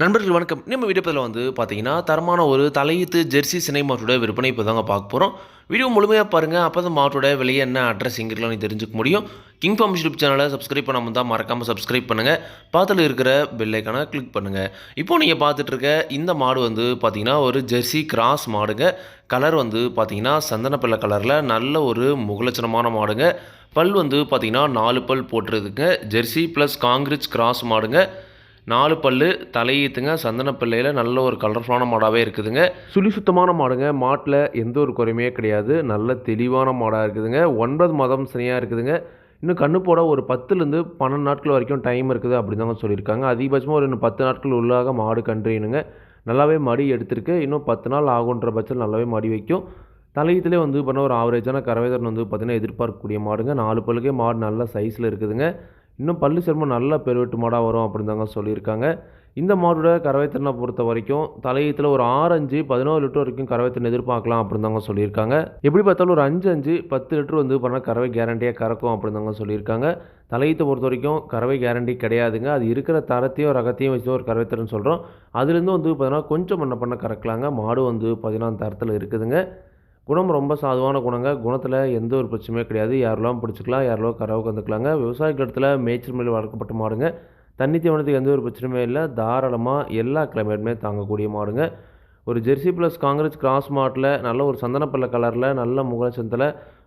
நண்பர்கள் வணக்கம். நம்ம வீடியோப்பதில் வந்து பார்த்தீங்கன்னா தரமான ஒரு தலையீத்து ஜெர்சி சினை மாட்டோட விற்பனை இப்போ தாங்க பார்க்க போகிறோம் வீடியோ முழுமையாக பாருங்கள் அப்போ தான் மாட்டோட விலையை என்ன அட்ரஸ் எங்கெல்லாம் நீ தெரிஞ்சுக்க முடியும். கிங் ஃபார்ம் யூடியூப் சேனலை சப்ஸ்கிரைப் பண்ணாமல் தான் மறக்காமல் சப்ஸ்கிரைப் பண்ணுங்கள் பார்த்துல இருக்கிற பெல்லைக்கான கிளிக் பண்ணுங்கள் இப்போ நீங்கள் பார்த்துட்டு இருக்க இந்த மாடு வந்து பார்த்தீங்கன்னா ஒரு ஜெர்சி கிராஸ் மாடுங்க. கலர் வந்து பார்த்தீங்கன்னா சந்தனப்பிள்ளை கலரில் நல்ல ஒரு முகலட்சணமான மாடுங்க. பல் வந்து பார்த்தீங்கன்னா நாலு பல் போட்டுருதுங்க ஜெர்சி ப்ளஸ் காங்கிரீட் கிராஸ் மாடுங்க. நாலு பல்லு தலையீத்துங்க சந்தன பிள்ளையில் நல்ல ஒரு கலர்ஃபுல்லான மாடாகவே இருக்குதுங்க. சுழி சுத்தமான மாடுங்க. மாட்டில் எந்த ஒரு குறையுமே கிடையாது. நல்ல தெளிவான மாடாக இருக்குதுங்க. ஒன்பது மாதம் சனியாக இருக்குதுங்க. இன்னும் கண்ணு போட ஒரு பத்துலேருந்து பன்னெண்டு நாட்கள் வரைக்கும் டைம் இருக்குது அப்படின்னு தாங்க சொல்லியிருக்காங்க. அதிகபட்சமாக ஒரு இன்னும் பத்து நாட்கள் உள்ளாக மாடு கன்றுனுங்க நல்லாவே மடி எடுத்திருக்கு. இன்னும் பத்து நாள் ஆகுன்ற பட்சத்தில் நல்லாவே மடி வைக்கும். தலையீத்துலேயே வந்து பண்ண ஒரு ஆவரேஜான கறவைதன் வந்து பார்த்திங்கன்னா எதிர்பார்க்கக்கூடிய மாடுங்க. நாலு பல்லுக்கே மாடு நல்ல சைஸில் இருக்குதுங்க. இன்னும் பல்லு சிரமம் நல்ல பெருவெட்டு மாடாக வரும் அப்படின்னு தாங்க சொல்லியிருக்காங்க. இந்த மாடோட கரவைத்திறனை பொறுத்த வரைக்கும் தலையத்தில் ஒரு ஆறு அஞ்சு பதினோரு லிட்டர் வரைக்கும் கரவைத்திறன் எதிர்பார்க்கலாம் அப்படின்னு தாங்க சொல்லியிருக்காங்க. எப்படி பார்த்தாலும் ஒரு அஞ்சு அஞ்சு பத்து லிட்டர் வந்து பண்ணால் கறவை கேரண்டியாக கறக்கும் அப்படின்னு தாங்க சொல்லியிருக்காங்க. தலையத்தை பொறுத்த வரைக்கும் கறவை கேரண்டி கிடையாதுங்க. அது இருக்கிற தரத்தையும் ரகத்தையும் வச்சு ஒரு கறவைத்திறன் சொல்கிறோம் அதுலேருந்து வந்து பார்த்தீங்கன்னா கொஞ்சம் பண்ண பண்ண கறக்கலாங்க. மாடு வந்து பதினாறு தரத்தில் இருக்குதுங்க. குணம் ரொம்ப சாதுவான குணங்க. குணத்தில் எந்த ஒரு பிரச்சனையும் கிடையாது. யாரெல்லாம் பிடிச்சிக்கலாம் யாரெல்லாம் கறவை கந்துக்கலாங்க. விவசாயிகள் இடத்துல மேய்ச்சல் மேல் வளர்க்கப்பட்ட மாடுங்க. தண்ணி தீவனத்துக்கு எந்த ஒரு பிரச்சனையுமே இல்லை. தாராளமாக எல்லா கிளைமேட்டுமே தாங்கக்கூடிய மாடுங்க. ஒரு ஜெர்சி ப்ளஸ் காங்கிரஸ் கிராஸ் மாட்டில் நல்ல ஒரு சந்தனப்பல்ல கலரில் நல்ல முகலட்சத்தில்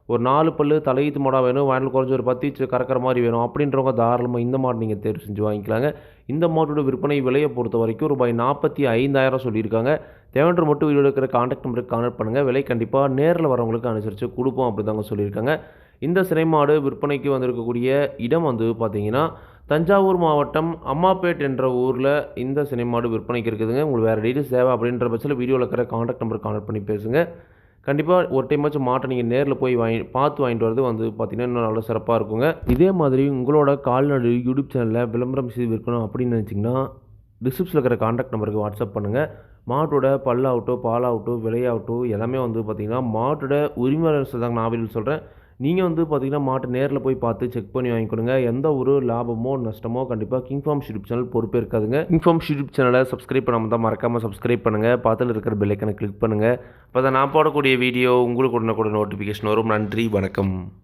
ஒரு நாலு பல்லு தலையீத்து மாடாக வேணும் வாயில் குறைஞ்சி ஒரு பத்து இன்ச்சு கறக்கிற மாதிரி வேணும் அப்படின்றவங்க தாராளமாக இந்த மாடு நீங்கள் தேர்வு செஞ்சு வாங்கிக்கலாங்க. இந்த மாட்டோட விற்பனை விலையை பொறுத்த வரைக்கும் ரூபாய் நாற்பத்தி ஐந்தாயிரம் சொல்லியிருக்காங்க. தேவன்ற மட்டும் வீடியோ இருக்கிற காண்டாக்ட் நம்பருக்கு கான்டாக்ட் பண்ணுங்கள் விலை கண்டிப்பாக நேரில் வரவங்களுக்கு அனுசரித்து கொடுப்போம் அப்படி தாங்க சொல்லியிருக்காங்க. இந்த சினை மாடு விற்பனைக்கு வந்திருக்கக்கூடிய இடம் வந்து பார்த்தீங்கன்னா தஞ்சாவூர் மாவட்டம் அம்மாப்பேட் என்ற ஊரில் இந்த சினை மாடு விற்பனைக்கு இருக்குதுங்க. உங்களுக்கு வேறு டீட்டெயில்ஸ் தேவை அப்படின்ற பட்சத்தில் வீடியோவில் இருக்கிற காண்டாக்ட் நம்பருக்கு கான்டாக்ட் பண்ணி பேசுங்க. கண்டிப்பாக ஒரு டைமாச்சும் மாட்டை நீங்கள் நேரில் போய் வாங்கி பார்த்து வாங்கிட்டு வரது வந்து பார்த்திங்கன்னா இன்னும் நல்ல சிறப்பாக இருக்குங்க. இதே மாதிரி உங்களோட கால்நடை யூடியூப் சேனலில் விளம்பரம் செய்து விற்கணும் அப்படின்னு நினச்சிங்கன்னா டிஸ்கிரிப்ஷனில் இருக்கிற காண்டாக்ட் நம்பருக்கு வாட்ஸ்அப் பண்ணுங்கள் மாட்டோட பல்லாகட்டும் பாலாகட்டும் விலையாகட்டும் எல்லாமே வந்து பார்த்திங்கன்னா மாட்டோட உரிமையாளர் தாங்க நான் வீடியோ சொல்கிறேன் நீங்கள் வந்து பார்த்திங்கன்னா மாட்டை நேரில் போய் பார்த்து செக் பண்ணி வாங்கிக்கொடுங்க எந்த ஒரு லாபமோ நஷ்டமோ கண்டிப்பாக கிங்ஃபார்ம் யூடியூப் சேனல் பொறுப்பே இருக்காதுங்க. கிங்ஃபார்ம் யூடியூப் சேனலை சப்ஸ்கிரைப் பண்ணாமல் தான் மறக்காமல் சப்ஸ்கிரைப் பண்ணுங்கள் பார்த்துல இருக்கிற பெல்லைக்கனை கிளிக் பண்ணுங்கள் அப்போ தான் நான் போடக்கூடிய வீடியோ உங்களுக்கு உடனே கூட நோட்டிஃபிகேஷன் வரும். நன்றி வணக்கம்.